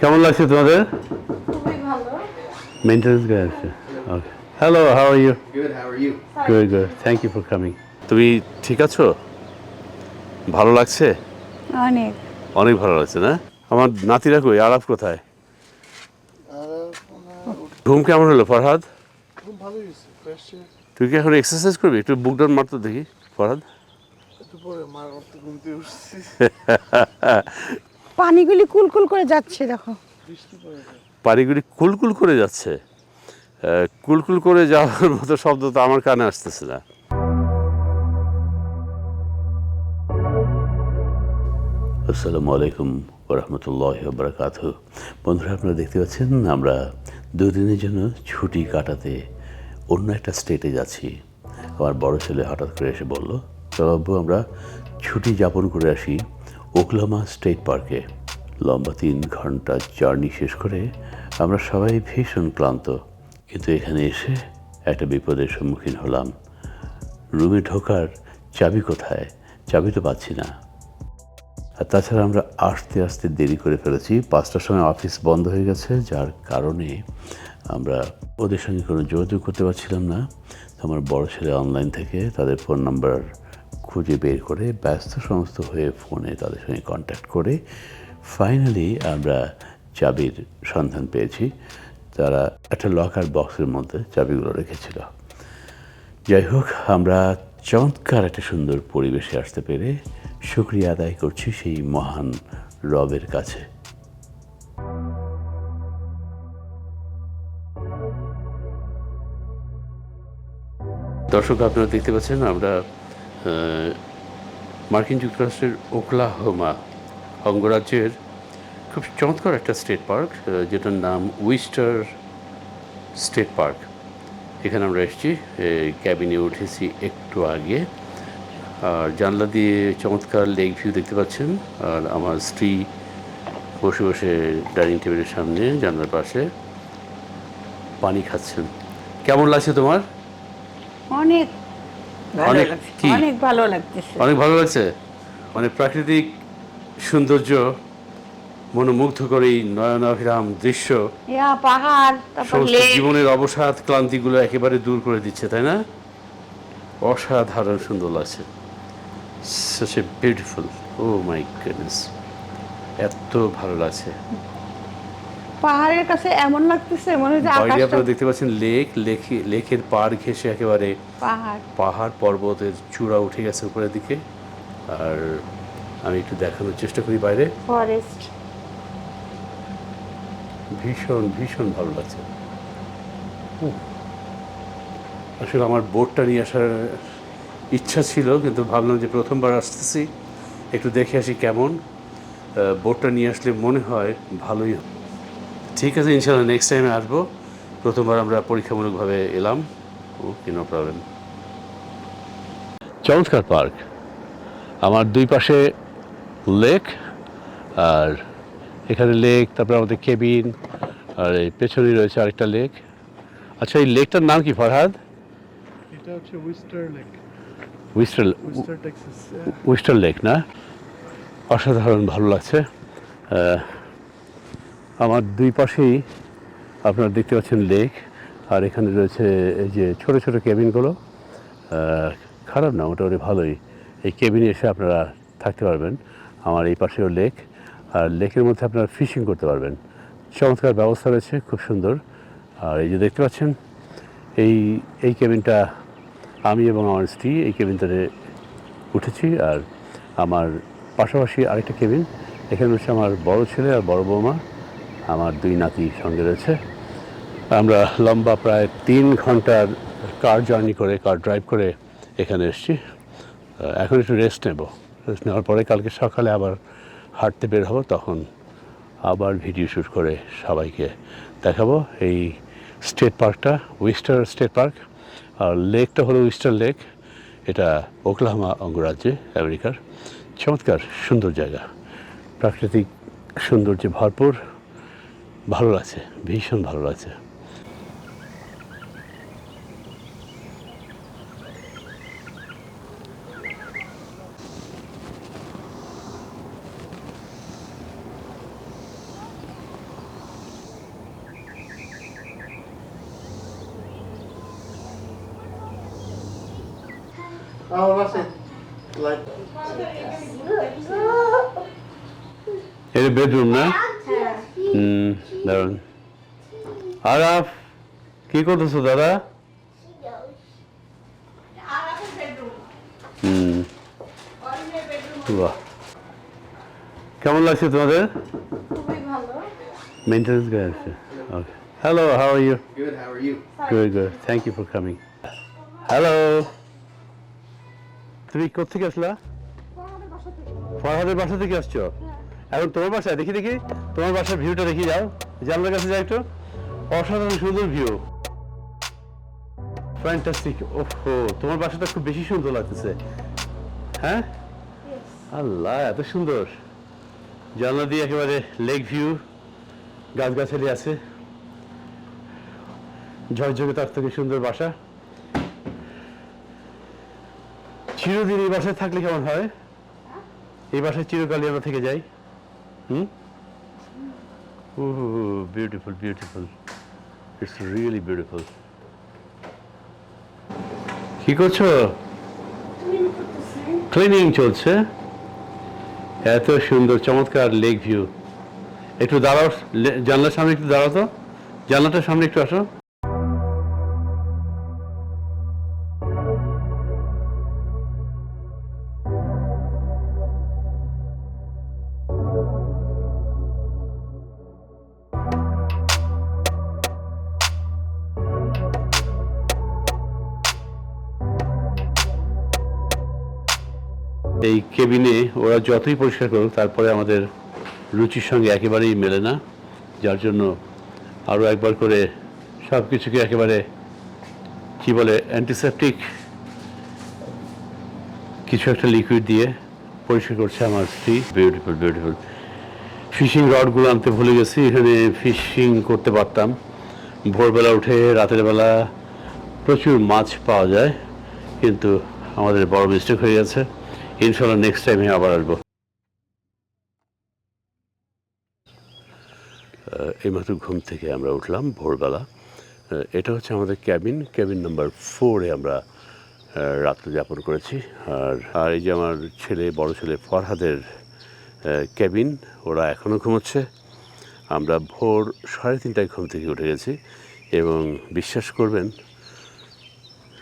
কেমন লাগছে তোমাদের? ভালো। গায়ে আছে। Okay hello how are you? Good good thank you for coming তুমি ঠিক আছো? ভালো লাগছে? অনেক। অনেক ভালো লাগছে না? আমার নাতিরা কই? আলাপ কোথায়? ঘুম কেমন হলো ফরহাদ? তুই কি এখন এক্সারসাইজ করবি? একটু বুক ডাউন মারতো দেখি ফরহাদ। পানিগুলি কুলকুল করে যাচ্ছে, দেখো। পানিগুলি কুলকুল করে যাচ্ছে। কুলকুল করে যাওয়ার মতো শব্দ তো আমার কানে আসতেছে না। আসসালামু আলাইকুম রহমতুল্লাহ বারকাত বন্ধুরা, আপনারা দেখতে পাচ্ছেন, আমরা দুদিনের জন্য ছুটি কাটাতে অন্য একটা স্টেটে যাচ্ছি। আমার বড় ছেলে হঠাৎ করে এসে বলল, চলো আমরা ছুটি যাপন করে আসি। ওকলামা স্টেট পার্কে লম্বা তিন ঘণ্টা জার্নি শেষ করে আমরা সবাই ভীষণ ক্লান্ত। কিন্তু এখানে এসে একটা বিপদের সম্মুখীন হলাম। রুমে ঢোকার চাবি কোথায়? চাবি তো পাচ্ছি না। আর তাছাড়া আমরা আসতে আসতে দেরি করে ফেলেছি। পাঁচটার সময় অফিস বন্ধ হয়ে গেছে, যার কারণে আমরা ওদের সঙ্গে কোনো যোগাযোগ করতে পারছিলাম না। আমার বড় ছেলে অনলাইন থেকে তাদের ফোন নাম্বার খুঁজে বের করে ব্যস্ত সমস্ত হয়ে ফোনে তাদের সঙ্গে কন্ট্যাক্ট করে ফাইনালি আমরা চাবির সন্ধান পেয়েছি। তারা একটা লকার বক্সের মধ্যে চাবিগুলো রেখেছিল। যাই হোক, আমরা চমৎকার একটা সুন্দর পরিবেশে আসতে পেরে শুক্রিয়া আদায় করছি সেই মহান রবের কাছে। দর্শক, আপনারা দেখতে পাচ্ছেন, আমরা মার্কিন যুক্তরাষ্ট্রের ওকলাহোমা অঙ্গরাজ্যের খুব চমৎকার একটা স্টেট পার্ক যেটার নাম উইস্টার স্টেট পার্ক। এখানে আমরা এসেছি ক্যাবিনে উঠেছি একটু আগে। আর জানলা দিয়ে চমৎকার লেক ভিউ দেখতে পাচ্ছেন, আর আমার স্ত্রী বসে বসে ডাইনিং টেবিলের সামনে জানলার পাশে পানি খাচ্ছেন। কেমন লাগছে তোমার? অনেক অনেক কি? অনেক ভালো লাগতেছে। অনেক ভালো লাগছে? মানে প্রাকৃতিক সৌন্দর্য মনোমুগ্ধ করে এই নয়নাভিরাম দৃশ্য ইয়া পাহাড় সমস্ত জীবনের অবসাদ ক্লান্তিগুলো একেবারে দূর করে দিচ্ছে তাই না? অসাধারণ সুন্দর লাগছে। Such a beautiful oh my goodness এত ভালো লাগছে। পাহাড়ের কাছে এমন লাগতেছে মনে হচ্ছে আকাশটা আপনারা দেখতে পাচ্ছেন লেক লেকে লেকের পাড় ঘেঁষে একেবারে পাহাড়। পাহাড় পর্বতের চূড়া উঠে গেছে উপরের দিকে। আর আমি একটু দেখানোর চেষ্টা করি বাইরে। ফরেস্ট ভীষণ ভীষণ ভালো লাগছে। আসলে আমার বোটটা নিয়ে আসার ইচ্ছা ছিল কিন্তু ভাবলাম যে প্রথমবার আসতেছি। একটু দেখে আসি কেমন। বোটটা নিয়ে আসলে মনে হয় ভালোই হবে। ঠিক আছে ইনশাল্লাহ নেক্সট টাইমে আসব। প্রথমবার আমরা পরীক্ষামূলকভাবে এলাম। ও নো প্রবলেম চমৎকার পার্ক। আমার দুই পাশে লেক আর এখানে লেক তারপরে আমাদের কেবিন আর এই পেছনেই রয়েছে আরেকটা লেক আচ্ছা এই লেকটার নাম কি ফরহাদ? এটা হচ্ছে Wister Lake Wister Wister Texas Wister Lake না? অসাধারণ ভালো লাগছে। আমার দুই পাশেই আপনারা দেখতে পাচ্ছেন লেক, আর এখানে রয়েছে এই যে ছোট ছোট কেবিনগুলো। খারাপ না, মোটামুটি ভালোই। এই কেবিনে এসে আপনারা থাকতে পারবেন, আমার এই পাশেও লেক, আর লেকের মধ্যে আপনারা ফিশিং করতে পারবেন। চমৎকার ব্যবস্থা রয়েছে, খুব সুন্দর। আর এই যে দেখতে পাচ্ছেন, এই এই কেবিনটা আমি এবং আমার স্ত্রী এই কেবিনটাতে উঠেছি, আর আমার পাশাপাশি আরেকটা কেবিন। এখানে হচ্ছে আমার বড় ছেলে আর বড় বৌমা। আমার দুই নাতি সঙ্গে রয়েছে। আমরা লম্বা প্রায় তিন ঘণ্টার কার জার্নি করে কার ড্রাইভ করে এখানে এসেছি। এখন একটু রেস্ট নেব। রেস্ট নেওয়ার পরে কালকে সকালে আবার হাঁটতে বের হব, তখন আবার ভিডিও শ্যুট করে সবাইকে দেখাবো। এই স্টেট পার্কটা উইস্টার স্টেট পার্ক আর লেকটা হলো উইস্টার লেক এটা ওকলাহামা অঙ্গরাজ্যে আমেরিকার চমৎকার, সুন্দর জায়গা। প্রাকৃতিক সৌন্দর্যে ভরপুর। ভালো লাগছে ভীষণ ভালো লাগছে। এটা বেডরুম না? হ্যাঁ। হুম। দারুণ আরাফ কি করতেছো দাদা? হুম। বাহ। কেমন লাগছে তোমাদের? খুবই মেনটেন্স গায়ে আছে। Okay hello how are you how are you? Good good thank you for coming hello তুমি কোথেকে আসলা? ফরহাদের বাসা থেকে। আসছো? এখন তোমার বাসায়? দেখি দেখি। তোমার বাসার ভিউটা দেখি যাও। জানলার কাছে যাই একটু অসাধারণ সুন্দর ভিউ ফ্যান্টাস্টিক ওহো তোমার বাসাটা খুব বেশি সুন্দর লাগতেছে। হ্যাঁ? আল্লাহ এত সুন্দর। জানলা দিয়ে একেবারে লেক ভিউ গাছগাছালি আছে। ঝকঝকে তার থেকে সুন্দর বাসা। চিরদিন এই বাসায় থাকলে কেমন হয়? এই বাসায় চিরকালই আমরা থেকে যাই। হুম? Beautiful beautiful. It's really beautiful. কি করছ? ক্লিনিং চলছে? এত সুন্দর চমৎকার লেক ভিউ একটু দাঁড়াও জানলার সামনে একটু দাঁড়াও তো। জানলাটার সামনে একটু আসো। ওরা যতই পরিষ্কার করুক, তারপরে আমাদের রুচির সঙ্গে একেবারেই মেলে না। যার জন্য আরও একবার করে সব কিছুকে একেবারে, কি বলে অ্যান্টিসেপটিক কিছু একটা লিকুইড দিয়ে পরিষ্কার করছে আমার স্ত্রী। বিউটিফুল বিউটিফুল ফিশিং রডগুলো আনতে ভুলে গেছি, এখানে ফিশিং করতে পারতাম। ভোরবেলা উঠে, রাতের বেলা প্রচুর মাছ পাওয়া যায়, কিন্তু আমাদের বড় মিস্টেক হয়ে গেছে। ইনশাল্লাহ নেক্সট টাইমে আবার আসব। এইমাত্র ঘুম থেকে আমরা উঠলাম ভোরবেলা। এটা হচ্ছে আমাদের ক্যাবিন। ক্যাবিন নাম্বার ফোরে আমরা রাত্রি যাপন করেছি। আর আর এই যে আমার ছেলে, বড় ছেলে ফরহাদের ক্যাবিন, ওরা এখনও ঘুমোচ্ছে। আমরা ভোর সাড়ে তিনটায় ঘুম থেকে উঠে গেছি এবং বিশ্বাস করবেন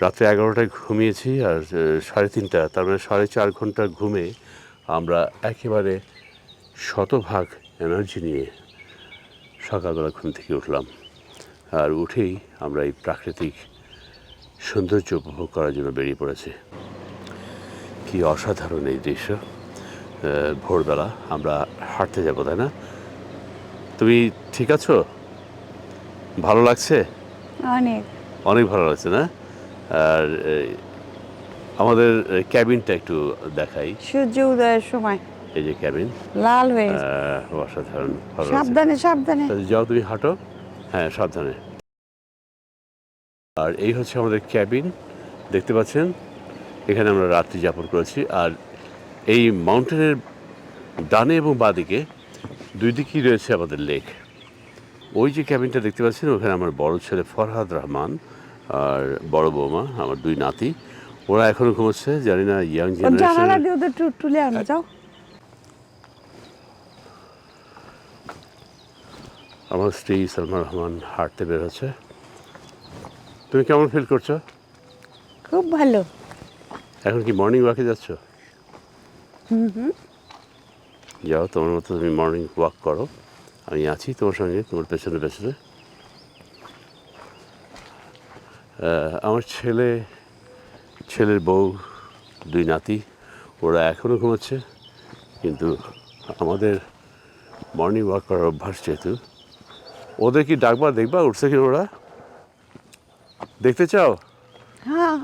রাত্রে এগারোটায় ঘুমিয়েছি আর সাড়ে তিনটা তার মানে সাড়ে চার ঘণ্টা ঘুমে আমরা একেবারে শতভাগ এনার্জি নিয়ে সকালবেলা ঘুম থেকে উঠলাম। আর উঠেই আমরা এই প্রাকৃতিক সৌন্দর্য উপভোগ করার জন্য বেরিয়ে পড়েছি। কি অসাধারণ এই দৃশ্য। ভোরবেলা আমরা হাঁটতে যাব তাই না? তুমি ঠিক আছো? ভালো লাগছে? অনেক। অনেক ভালো লাগছে না? আর আমাদের ক্যাবিনটা একটু দেখাই। সূর্য উদয়ের সময়। এই যে ক্যাবিন। লাল হয়ে অসাধারণ সাবধানে সাবধানে। যাও তুমি হাঁটো। হ্যাঁ সাবধানে। আর এই হচ্ছে আমাদের ক্যাবিন। দেখতে পাচ্ছেন? এখানে আমরা রাত্রি যাপন করেছি। আর এই মাউন্টেনের ডানে এবং বাদিকে দুই দিকেই রয়েছে আমাদের লেক। ওই যে ক্যাবিনটা দেখতে পাচ্ছেন ওখানে আমার বড় ছেলে ফরহাদ রহমান। আর বড় বৌমা আমার দুই নাতি ওরা এখনও ঘুমোচ্ছে জানি না ইয়াং জেনারেশন ওদের টু- তুলে আনো যাও। আমার স্ত্রী সালমান রহমান হাঁটতে বের হচ্ছে। তুমি কেমন ফিল করছ? খুব ভালো। এখন কি মর্নিং ওয়াকে যাচ্ছ? যাও তোমার মতো তুমি মর্নিং ওয়াক করো। আমি আছি তোমার সঙ্গে তোমার পেছনে পেছনে। আমার ছেলে ছেলের বউ দুই নাতি ওরা এখনও ঘুমাচ্ছে কিন্তু আমাদের মর্নিং ওয়াক করার অভ্যাস যেহেতু ওদের কি ডাকবার দেখবা উঠছে কি ওরা? দেখতে চাও? হ্যাঁ।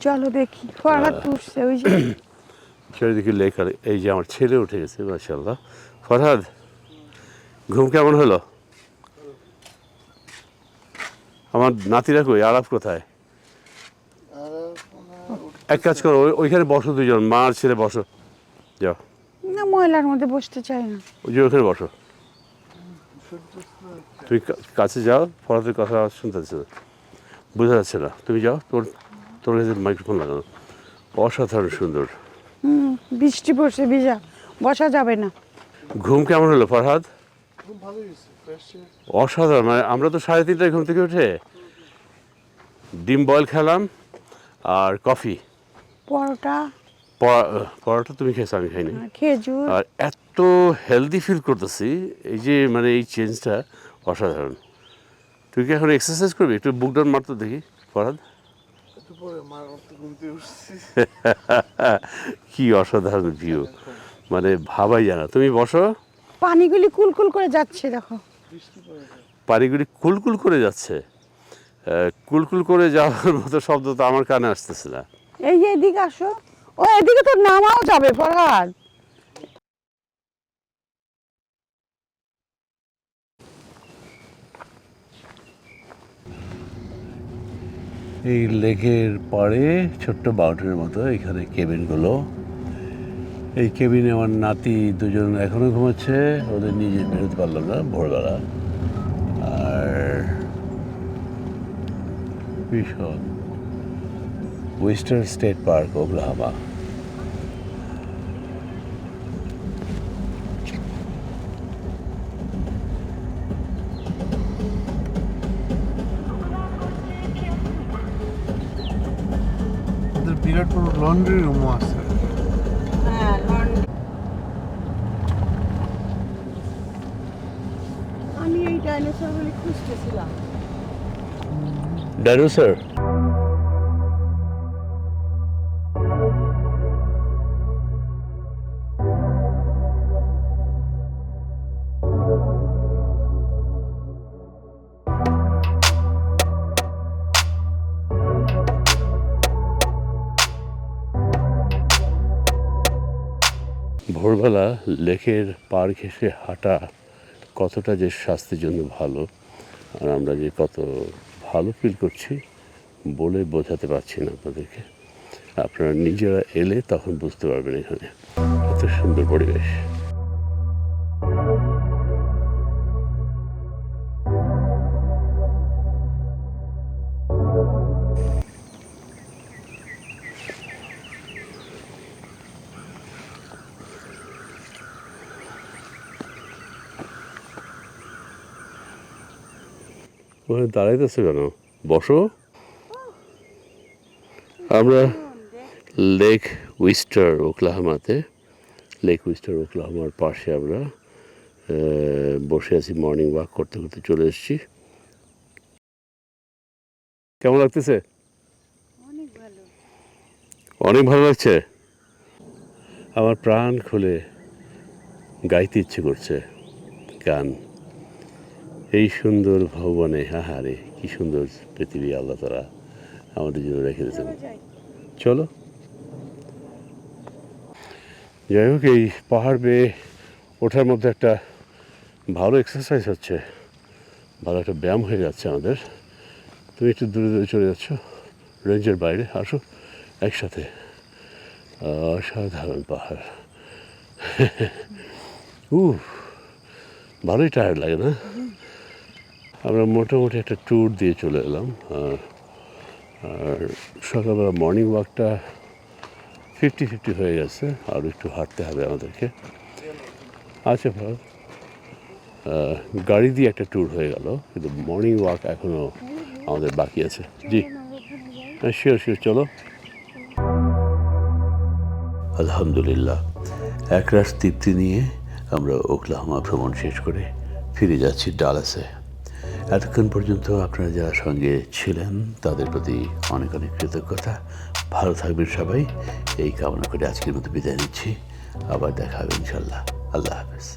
চলো দেখি ফরহাদ উঠছে ওই যে। চারিদিকে লেখা এই যে আমার ছেলে উঠে গেছে মাশাল্লাহ ফরহাদ ঘুম কেমন হলো? আমার নাতিরা কই? আলাপ কোথায়? এক কাজ করো ওই- ওইখানে বসো দুজন মা আর ছেলে বসো। যাও। না ময়লার মধ্যে বসতে চাই না। ওই যে ওখানে বসো। তুমি কাছে যাও ফরহাদের কথা শুনতে পাচ্ছি না বোঝা যাচ্ছে না। তুমি যাও তোর তোর কাছে মাইক্রোফোন লাগানো অসাধারণ সুন্দর। হুম বৃষ্টি পড়ছে ভিজা। বসা যাবে না। ঘুম কেমন হলো ফরহাদ? ভালোই হয়েছে। অসাধারণ মানে আমরা তো সাড়ে তিনটায় ঘুম থেকে উঠে ডিম বয়েল খেলাম আর কফি। পরোটা। পরোটা তুমি খেয়েছো আমি খাইনি। আর খেজুর। আর এত হেলদি ফিল করতেছি এই যে মানে এই চেঞ্জটা অসাধারণ। তুই কি এখন এক্সারসাইজ করবি? একটু বুক ডাউন মারতো দেখি উঠছি কি অসাধারণ ভিউ মানে ভাবাই জানা তুমি বসো। পানিগুলি কুলকুল করে যাচ্ছে দেখো। বৃষ্টি পড়ে যায় কুলকুল করে যাচ্ছে। কুলকুল করে যাওয়ার মতো শব্দ তো আমার কানে আসতেছে না। এই যে এদিকে আসো। ও এদিকে তো নামাও যাবে ফরহাদ। এই লেকের পাড়ে ছোট্ট বাউন্ডারির মতো এখানে কেবিনগুলো। এই কেবিনে আমার নাতি দুজন এখনও ঘুমাচ্ছে, ওদের নিজে বেরোতে পারলাম না ভোরবেলা। আর ভীষণ। Western State Park, Oklahoma. ওদের বিরাট বড় লন্ড্রি রুমও আছে আমি এই ডাইনোসরগুলি খুঁজতেছিলাম। ডাইনোসর? ভোরবেলা লেকের পার ঘেঁষে হাঁটা কতটা যে স্বাস্থ্যের জন্য ভালো, আর আমরা যে কত ভালো ফিল করছি বলে বোঝাতে পারছি না আপনাদেরকে। আপনারা নিজেরা এলে তখন বুঝতে পারবেন এখানে। এত সুন্দর পরিবেশ। ওখানে দাঁড়াইতেছে কেন? বসো। আমরা লেক উইস্টার ওকলাহামাতে। লেক উইস্টার ওকলাহামার পাশে আমরা বসে আছি মর্নিং ওয়াক করতে করতে চলে এসেছি। কেমন লাগতেছে? অনেক ভালো লাগছে? আমার প্রাণ খুলে গাইতে ইচ্ছে করছে গান। এই সুন্দর ভবনে আহারে কি সুন্দর পৃথিবী আল্লাহ তারা আমাদের জন্য রেখে দিয়েছেন। চলো যাই। হোক এই পাহাড় বেয়ে ওঠার মধ্যে একটা ভালো এক্সারসাইজ হচ্ছে। ভালো একটা ব্যায়াম হয়ে যাচ্ছে আমাদের। তুমি একটু দূরে দূরে চলে যাচ্ছ রেঞ্জের বাইরে আসো একসাথে। অসাধারণ পাহাড়। উফ ভালোই টায়ার্ড লাগে না? আমরা মোটামুটি একটা ট্যুর দিয়ে চলে এলাম, আর সকালবেলা মর্নিং ওয়াকটা ফিফটি ফিফটি হয়ে গেছে, আর একটু হাঁটতে হবে আমাদেরকে। আচ্ছা ভালো গাড়ি দিয়ে একটা ট্যুর হয়ে গেল, কিন্তু মর্নিং ওয়াক এখনও আমাদের বাকি আছে। জি। হ্যাঁ শিওর শিওর চলো। আলহামদুলিল্লাহ একরাশ তৃপ্তি নিয়ে আমরা ওকলাহমা ভ্রমণ শেষ করে ফিরে যাচ্ছি ডালাসে। এতক্ষণ পর্যন্ত আপনারা যারা সঙ্গে ছিলেন, তাদের প্রতি অনেক অনেক কৃতজ্ঞতা। ভালো থাকবেন সবাই। এই কামনা করে আজকের মতো বিদায় নিচ্ছি। আবার দেখা হবে ইনশাল্লাহ আল্লাহ হাফেজ।